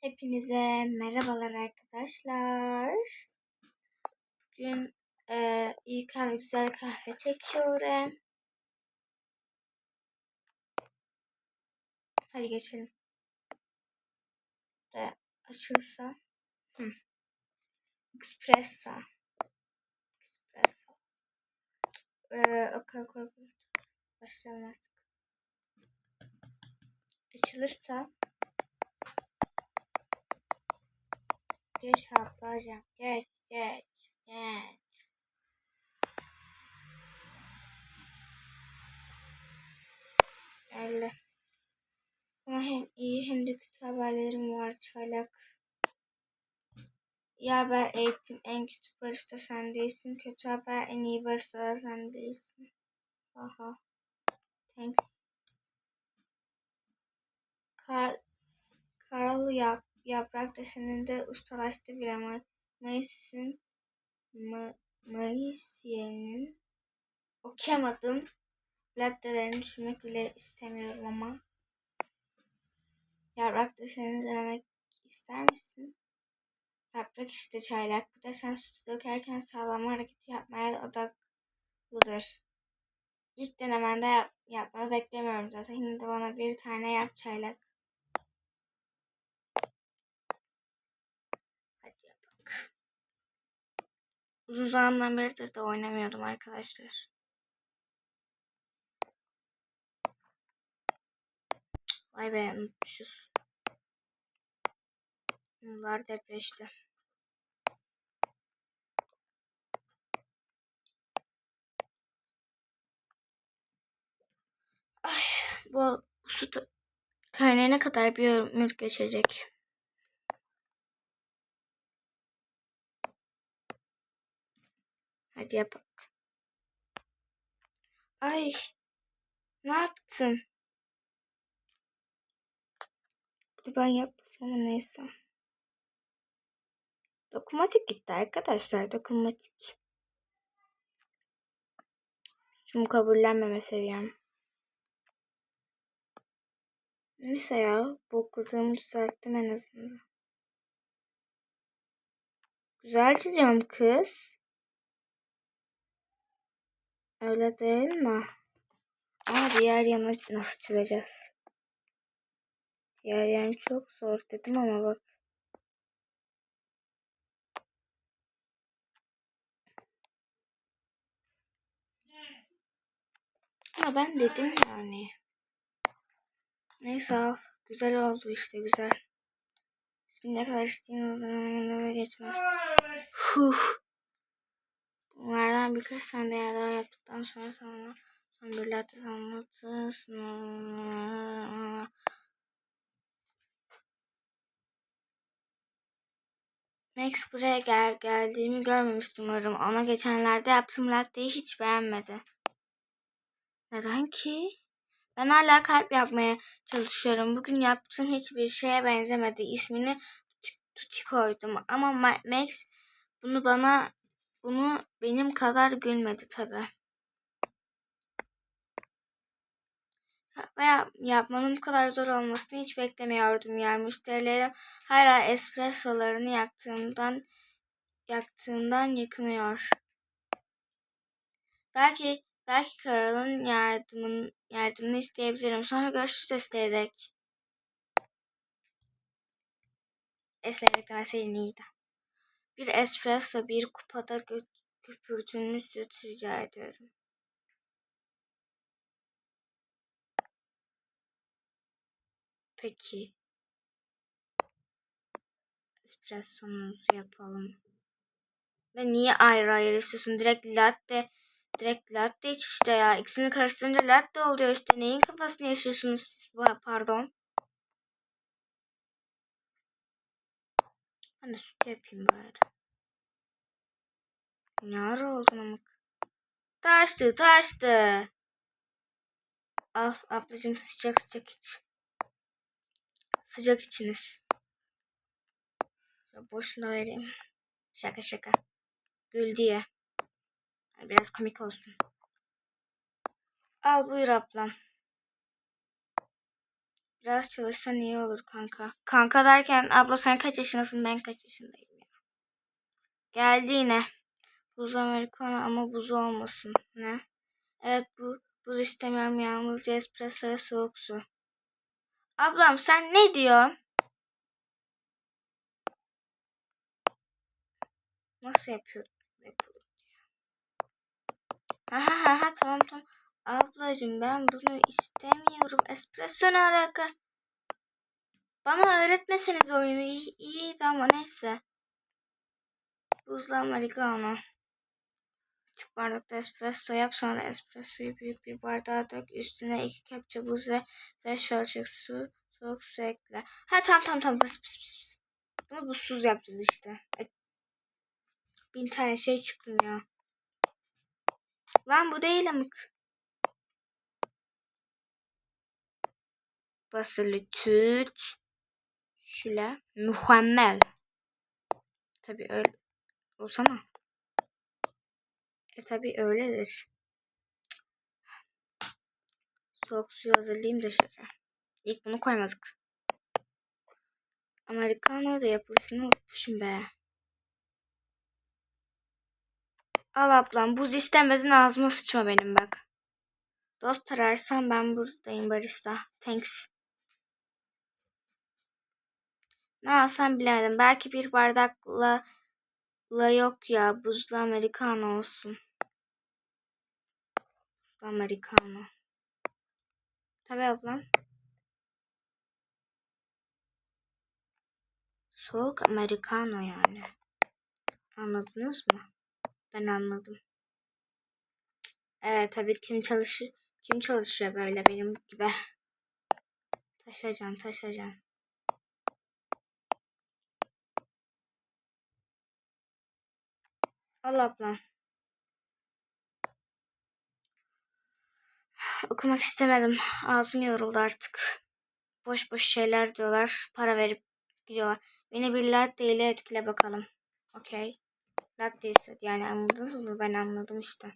Hepinize merhabalar arkadaşlar. Bugün e, iyi kahve, güzel kahve çekiyorum. Hadi geçelim. De açılsa. Hı. Espresso. Espresso. Ee, okay, okay. Başlayalım artık. Açılırsa Geç ablacığım. Geç, geç, geç. Öyle. Ama hem iyi hem de kötü haberlerim var çaylak. İyi haber eğitim en kötü barista sen değilsin. Kötü haber en iyi barista da sen değilsin. Aha. Thanks. Carl, Carl yap, yaprak deseninde ustalaştı bile Macy'sin Ma Macy'nin okuyamadım. Lattelerini düşünmek bile istemiyorum ama. Yaprak deseni denemek ister misin? Yaprak işte çaylak. Bu desen sütü dökerken sağlam hareketi yapmaya odaklıdır. İlk denemende yap, yapmanı beklemiyorum zaten. Yine de bana bir tane yap çaylak. Uzun zamandan beridir de oynamıyordum arkadaşlar. Vay be unutmuşuz. Bunlar depreşti. Ay, bu, bu su kaynayana kadar bir ömür geçecek. Hadi yapalım. Ay. Ne yaptın? Bunu ben yapmadım ama neyse. Dokunmatik gitti arkadaşlar. Dokunmatik. Şunu kabullenmeme seviyem. Neyse ya. Bokladığımı düzelttim en azından. Güzel çiziyorum kız. Öyle değil mi? Ama diğer yanı nasıl çizeceğiz? Diğer yan çok zor dedim ama bak. Ama ben dedim yani. Neyse al. Güzel oldu işte güzel. Şimdi ne kadar içtiğin geçmez. Huh. Bunlardan birkaç tane daha daha yaptıktan sonra sonra son bir latte anlatırsın. Max buraya gel geldiğimi görmemiştim umarım. Ona geçenlerde yaptığım latteyi hiç beğenmedi. Neden ki? Ben hala kalp yapmaya çalışıyorum. Bugün yaptığım hiçbir şeye benzemedi. İsmini Tuti koydum. Ama Max bunu bana bunu benim kadar gülmedi tabi. Veya yapmanın bu kadar zor olmasını hiç beklemiyordum yani müşterilerim hala espressolarını yaktığımdan yaktığımdan yakınıyor. Belki belki Karol'un yardımın yardımını isteyebilirim. Sonra görüşürüz isteyerek. Esneyerek demeseydin iyiydi. Bir espresso bir kupada köpürtülmüş süt rica ediyorum. Peki. Espressomuzu yapalım. Ve niye ayrı ayrı istiyorsun? Direkt latte. Direkt latte iç işte ya. İkisini karıştırınca latte oluyor işte. Neyin kafasını yaşıyorsunuz? Pardon. Ben de süt yapayım bari. Ne ara oldun amık? Taştı taştı. Al ablacığım sıcak sıcak iç. Sıcak içiniz. Boşuna vereyim. Şaka şaka. Gül diye. Biraz komik olsun. Al buyur ablam. Biraz çalışsan iyi olur kanka. Kanka derken abla sen kaç yaşındasın ben kaç yaşındayım ya. Geldi yine. Buz americano ama buz olmasın. Ne? Evet bu buz istemiyorum yalnızca espresso ve soğuk su. Ablam sen ne diyorsun? Nasıl yapıyor? Ha ha ha ha tamam tamam. Ablacığım ben bunu istemiyorum. Espresso ne alaka? Bana öğretmeseniz oyunu iyi, iyiydi ama neyse. Buzlu americano. Küçük bardakta espresso yap. Sonra espressoyu büyük bir bardağa dök. Üstüne iki kepçe buz ve beş ölçek su. Soğuk su ekle. Ha tamam tamam tamam. Bas, bas, bas, bas. Bunu buzsuz yapacağız işte. E, bin tane şey çıktım ya. Lan bu değil amık. Basılı tüt. Şöyle. Mükemmel. Tabii öyle. Olsana. E tabii öyledir. Soğuk suyu hazırlayayım da şeker. İlk bunu koymadık. Americano da yapılışını unutmuşum be. Al ablam buz istemedin ağzıma sıçma benim bak. Dost ararsan ben buradayım barista. Thanks. Ne alsam bilemedim. Belki bir bardakla la yok ya. Buzlu americano olsun. Americano. Tabii ablam. Soğuk americano yani. Anladınız mı? Ben anladım. Evet tabii kim çalışıyor kim çalışıyor böyle benim gibi. Taşacan taşacan. Al ablam. Okumak istemedim. Ağzım yoruldu artık. Boş boş şeyler diyorlar. Para verip gidiyorlar. Beni bir latte ile etkile bakalım. Okey. Latte istedi. Yani anladınız mı? Ben anladım işte.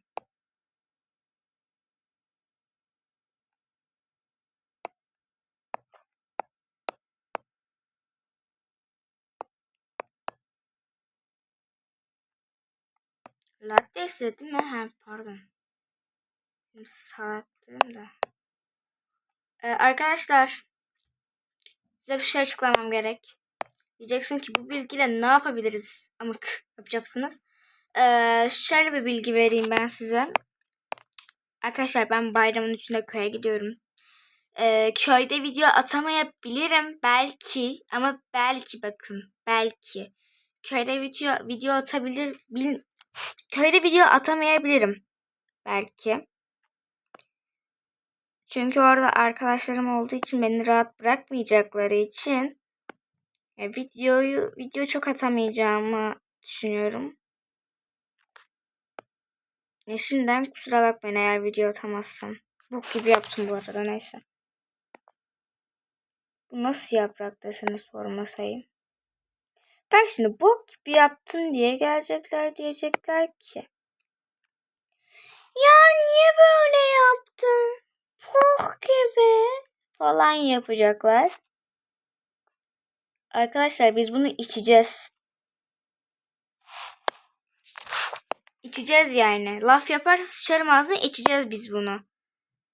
Latte istedi mi? Ha, pardon. Benim salaklığım da. Ee, arkadaşlar. Size bir şey açıklamam gerek. Diyeceksin ki bu bilgiyle ne yapabiliriz? Amık yapacaksınız. Ee, şöyle bir bilgi vereyim ben size. Arkadaşlar ben bayramın üçünde köye gidiyorum. Ee, köyde video atamayabilirim belki ama belki bakın belki. Köyde video video atabilir bil, köyde video atamayabilirim belki. Çünkü orada arkadaşlarım olduğu için beni rahat bırakmayacakları için e, videoyu video çok atamayacağımı düşünüyorum. Ya şimdiden kusura bakmayın eğer video atamazsam. Bok gibi yaptım bu arada neyse. Bu nasıl yaprak desene sormasayım. Bak şimdi bok gibi yaptım diye gelecekler diyecekler ki. Ya niye böyle yaptın? Bok gibi falan yapacaklar. Arkadaşlar biz bunu içeceğiz. İçeceğiz yani. Laf yaparsa sıçarım ağzına içeceğiz biz bunu.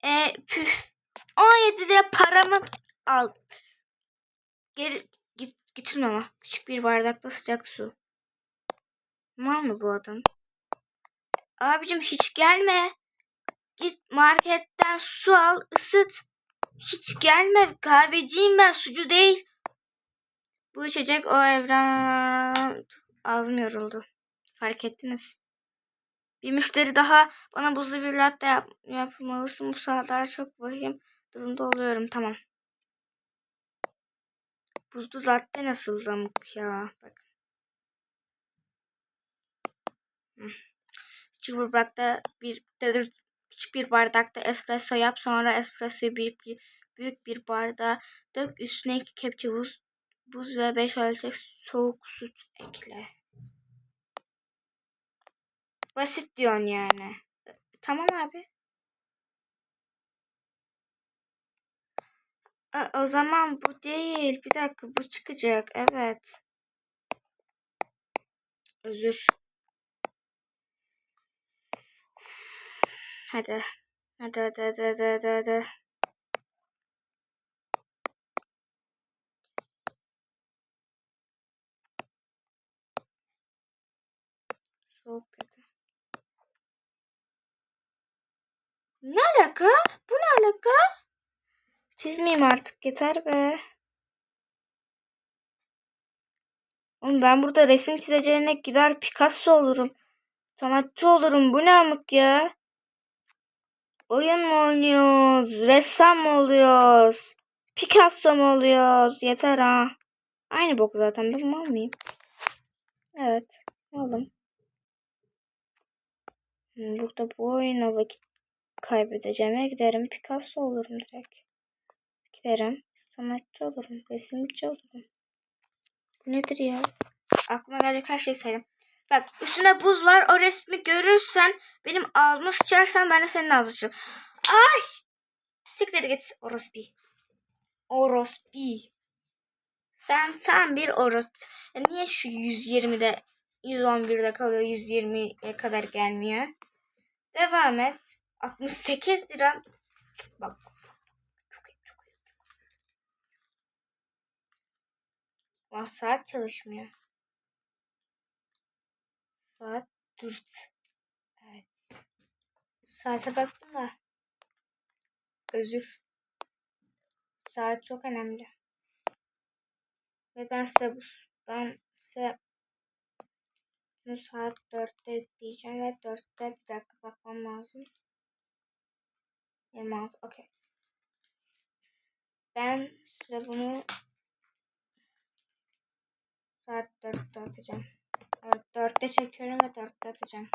E püf. 17 lira paramı al. Geri git, getirme ama. Küçük bir bardakta sıcak su. Var mı bu adam? Abicim hiç gelme. Git marketten su al ısıt. Hiç gelme. Kahveciyim ben sucu değil. Bu içecek o evren ağzım yoruldu. Fark ettiniz. Bir müşteri daha bana buzlu bir latte yap yapmalısın. Bu saatler çok vahim durumda oluyorum. Tamam. Buzlu latte nasıl damık ya? Bak. Bardakta bir küçük bir bardakta espresso yap. Sonra espressoyu büyük bir büyük bir bardağa dök. Üstüne iki kepçe buz, buz ve beş ölçek soğuk süt ekle. Basit diyorsun yani. Tamam abi. E, o zaman bu değil. Bir dakika bu çıkacak. Evet. Özür. Hadi. Hadi hadi hadi hadi hadi. hadi. Soğuk. Ne alaka? Bu ne alaka? Çizmeyeyim artık yeter be. Oğlum ben burada resim çizeceğine gider Picasso olurum. Sanatçı olurum. Bu ne amık ya? Oyun mu oynuyoruz? Ressam mı oluyoruz? Picasso mu oluyoruz? Yeter ha. Aynı bok zaten. Ben mal mıyım? Evet. Oğlum. Hmm, Burada bu oyuna vakit kaybedeceğime giderim. Picasso olurum direkt. Giderim. Sanatçı olurum. Resimci olurum. Bu nedir ya? Aklıma gelecek her şeyi saydım. Bak üstünde buz var. O resmi görürsen benim ağzıma sıçarsan ben de senin ağzına sıçarım. Ay! Siktir git orospi. Orospi. Sen tam bir orospi. Ya niye şu 120'de 111'de kalıyor 120'ye kadar gelmiyor? Devam et. 68 lira. Bak. Çok iyi, çok iyi. Lan çalışmıyor. Saat 4. Evet. Saate baktım da. Özür. Saat çok önemli. Ve ben size bu ben size bunu saat 4'te yükleyeceğim ve 4'te bir dakika bakmam lazım. 26 okey. Ben size bunu saat 4'te atacağım. Evet 4'te çekiyorum ve 4'te atacağım.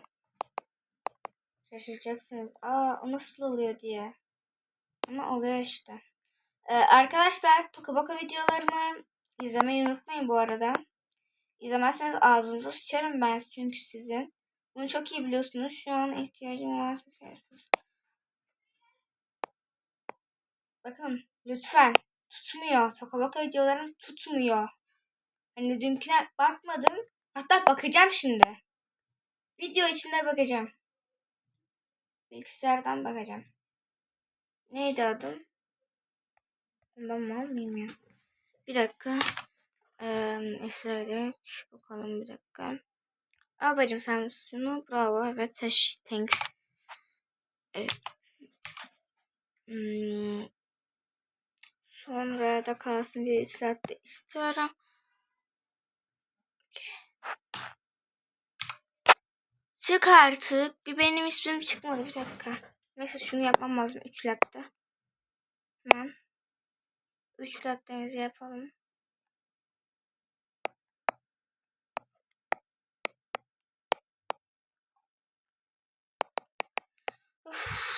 Şaşıracaksınız. Aa o nasıl oluyor diye. Ama oluyor işte. Ee, arkadaşlar Tokabaka videolarımı izlemeyi unutmayın bu arada. İzlemezseniz ağzınıza sıçarım ben çünkü sizin. Bunu çok iyi biliyorsunuz. Şu an ihtiyacım olan şey. Bakın lütfen tutmuyor. Tokabaka videolarım tutmuyor. Hani dünküne bakmadım. Hatta bakacağım şimdi. Video içinde bakacağım. Bilgisayardan bakacağım. Neydi adım? Mıyım ya? Bir dakika. Ee. Bakalım bir dakika. Al bacım sen şunu. Bravo. Evet. Teş, thanks. Evet. Hmm. Sonra da kalsın diye üçlatte istiyorum. Çık artık. Bir benim ismim çıkmadı. Bir dakika. Neyse şunu yapmam lazım. Üç latte. Hemen. Üç lattemizi yapalım. Of.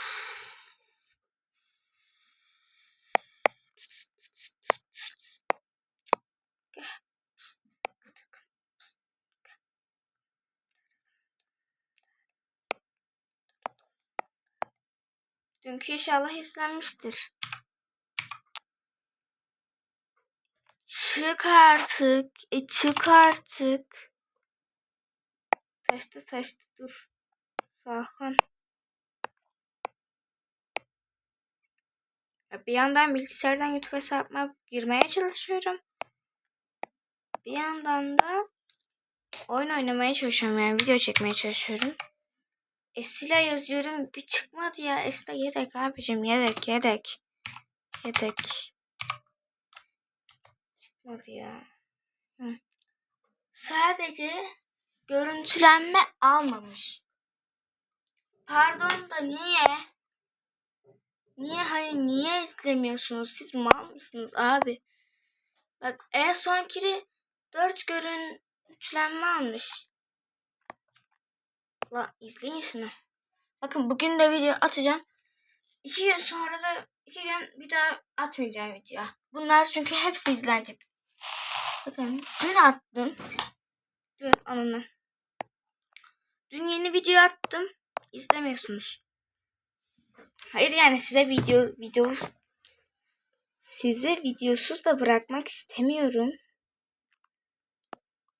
Dünkü inşallah izlenmiştir. Çık artık. E, çık artık. Taştı taştı dur. Ya Bir yandan bilgisayardan YouTube hesabıma girmeye çalışıyorum. Bir yandan da oyun oynamaya çalışıyorum yani video çekmeye çalışıyorum. Esila yazıyorum bir çıkmadı ya. Esila yedek abicim yedek yedek. Yedek. Çıkmadı ya. Hı. Sadece görüntülenme almamış. Pardon da niye? Niye hani niye izlemiyorsunuz? Siz mal mısınız abi? Bak en sonkiri 4 görüntülenme almış. La izleyin şunu. Bakın bugün de video atacağım. İki gün sonra da iki gün bir daha atmayacağım video. Bunlar çünkü hepsi izlenecek. Bakın dün attım. Dün anını. Dün yeni video attım. İzlemiyorsunuz. Hayır yani size video video sizi videosuz da bırakmak istemiyorum.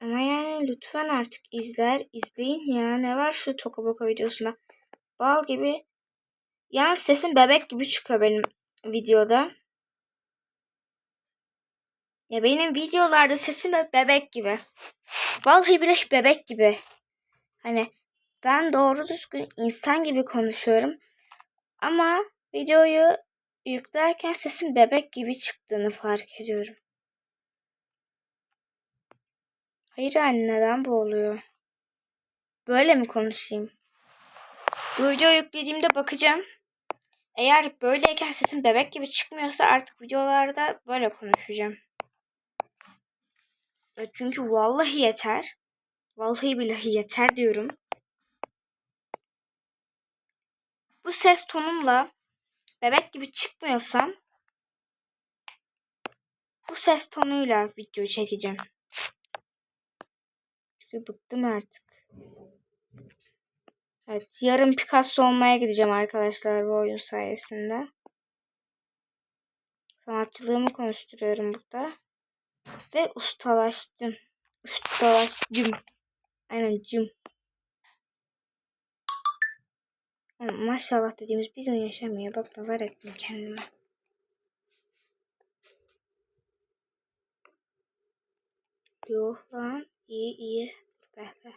Ama yani lütfen artık izler, izleyin ya. Ne var şu Tokaboka videosunda? Bal gibi. Yalnız sesim bebek gibi çıkıyor benim videoda. Ya benim videolarda sesim hep bebek gibi. Vallahi bile bebek gibi. Hani ben doğru düzgün insan gibi konuşuyorum. Ama videoyu yüklerken sesin bebek gibi çıktığını fark ediyorum. Hayır anne neden bu oluyor? Böyle mi konuşayım? Bu videoyu yüklediğimde bakacağım. Eğer böyleyken sesim bebek gibi çıkmıyorsa artık videolarda böyle konuşacağım. Ya Çünkü vallahi yeter. Vallahi billahi yeter diyorum. Bu ses tonumla bebek gibi çıkmıyorsam bu ses tonuyla video çekeceğim. Çünkü bıktım artık. Evet, yarın Picasso olmaya gideceğim arkadaşlar bu oyun sayesinde. Sanatçılığımı konuşturuyorum burada. Ve ustalaştım. Ustalaştım. Aynen cım. Yani maşallah dediğimiz bir gün yaşamıyor. Bak nazar ettim kendime. Yok lan. iyi iyi. Be be.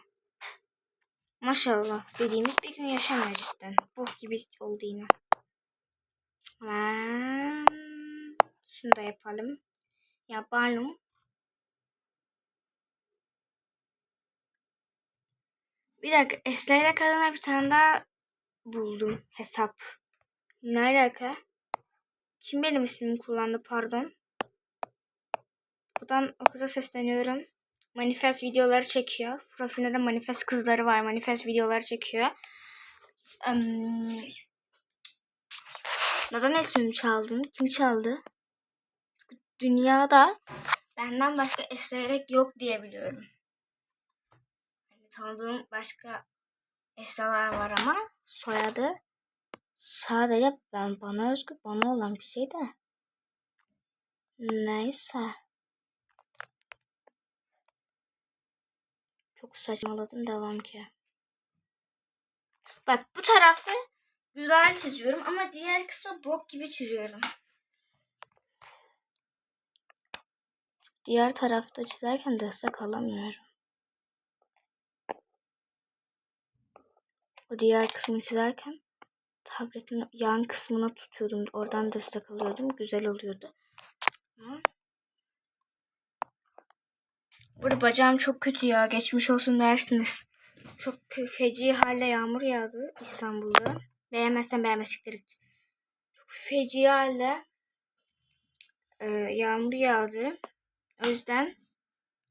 Maşallah dediğimiz bir gün yaşamıyor cidden. Bu gibi oldu yine. Hemen şunu da yapalım. Yapalım. Bir dakika. Esra'yla kadına bir tane daha buldum hesap. Ne alaka? Kim benim ismimi kullandı pardon. Buradan o kıza sesleniyorum. Manifest videoları çekiyor. Profilinde de manifest kızları var. Manifest videoları çekiyor. Um, neden ismimi çaldın? Kim çaldı? Dünyada benden başka esrerek yok diye biliyorum. Yani tanıdığım başka esralar var ama soyadı sadece ben bana özgü bana olan bir şey de. Neyse. Çok saçmaladım devam ki. Bak bu tarafı güzel çiziyorum ama diğer kısmı bok gibi çiziyorum. Diğer tarafta çizerken destek alamıyorum. O diğer kısmı çizerken tabletin yan kısmına tutuyordum. Oradan destek alıyordum. Güzel oluyordu. Ama Burada bacağım çok kötü ya. Geçmiş olsun dersiniz. Çok feci halde yağmur yağdı İstanbul'da. Beğenmezsen beğenmezlikleri. Çok feci halde e, yağmur yağdı. O yüzden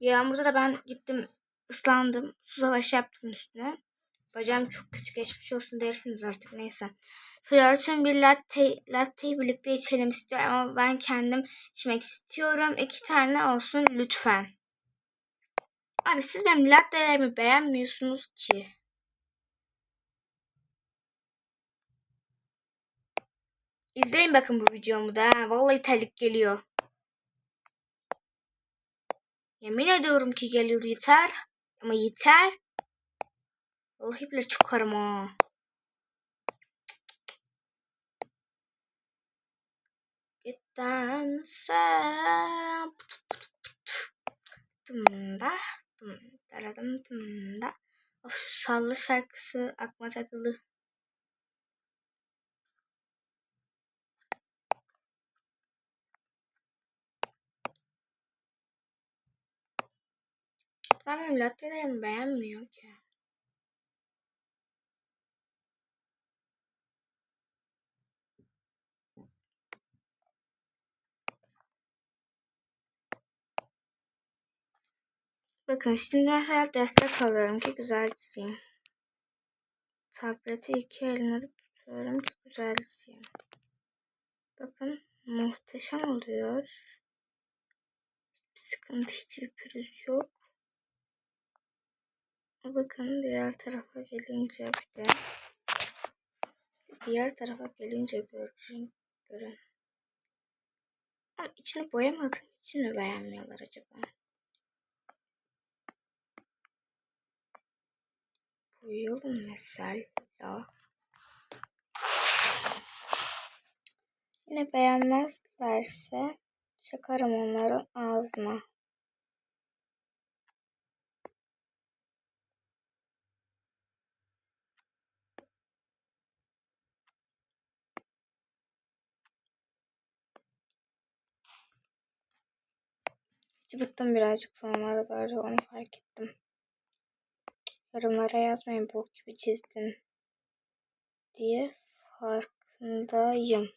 yağmurda da ben gittim ıslandım. Su savaşı yaptım üstüne. Bacağım çok kötü geçmiş olsun dersiniz artık neyse. Flörtün bir latte, latteyi birlikte içelim istiyorum ama ben kendim içmek istiyorum. İki tane olsun lütfen. Abi siz benim lattelerimi beğenmiyorsunuz ki. İzleyin bakın bu videomu da. Vallahi terlik geliyor. Yemin ediyorum ki geliyor yeter. Ama yeter. Vallahi bile çıkarım ha. Gittense Dımda Dımdaradım dımda Of şu sallı şarkısı aklıma takıldı. Ben lattelerimi beğenmiyor ki. Bakın şimdi mesela destek alıyorum ki güzel çizeyim. Tableti iki elimle de tutuyorum ki güzel çizeyim. Bakın muhteşem oluyor. Hiçbir sıkıntı, hiçbir pürüz yok. Bakın diğer tarafa gelince bir de diğer tarafa gelince görün. görün. Ama içini boyamadığım için mi beğenmiyorlar acaba? Boyayalım mesela. Yine beğenmezlerse çakarım onların ağzına. Bıktım birazcık son aralarda onu fark ettim. Yorumlara yazmayın bok gibi çizdin diye farkındayım.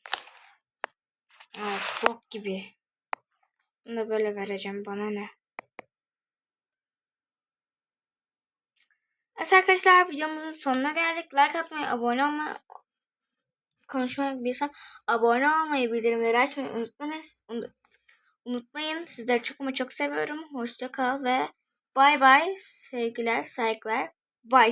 Evet bok gibi. Bunu da böyle vereceğim bana ne. Evet arkadaşlar videomuzun sonuna geldik. Like atmayı, abone olmayı, konuşmayı bilirsem abone olmayı, bildirimleri açmayı unutmayınız. Unutmayın. Sizleri çok ama çok seviyorum. Hoşça kal ve bay bay. Sevgiler, saygılar. Bye.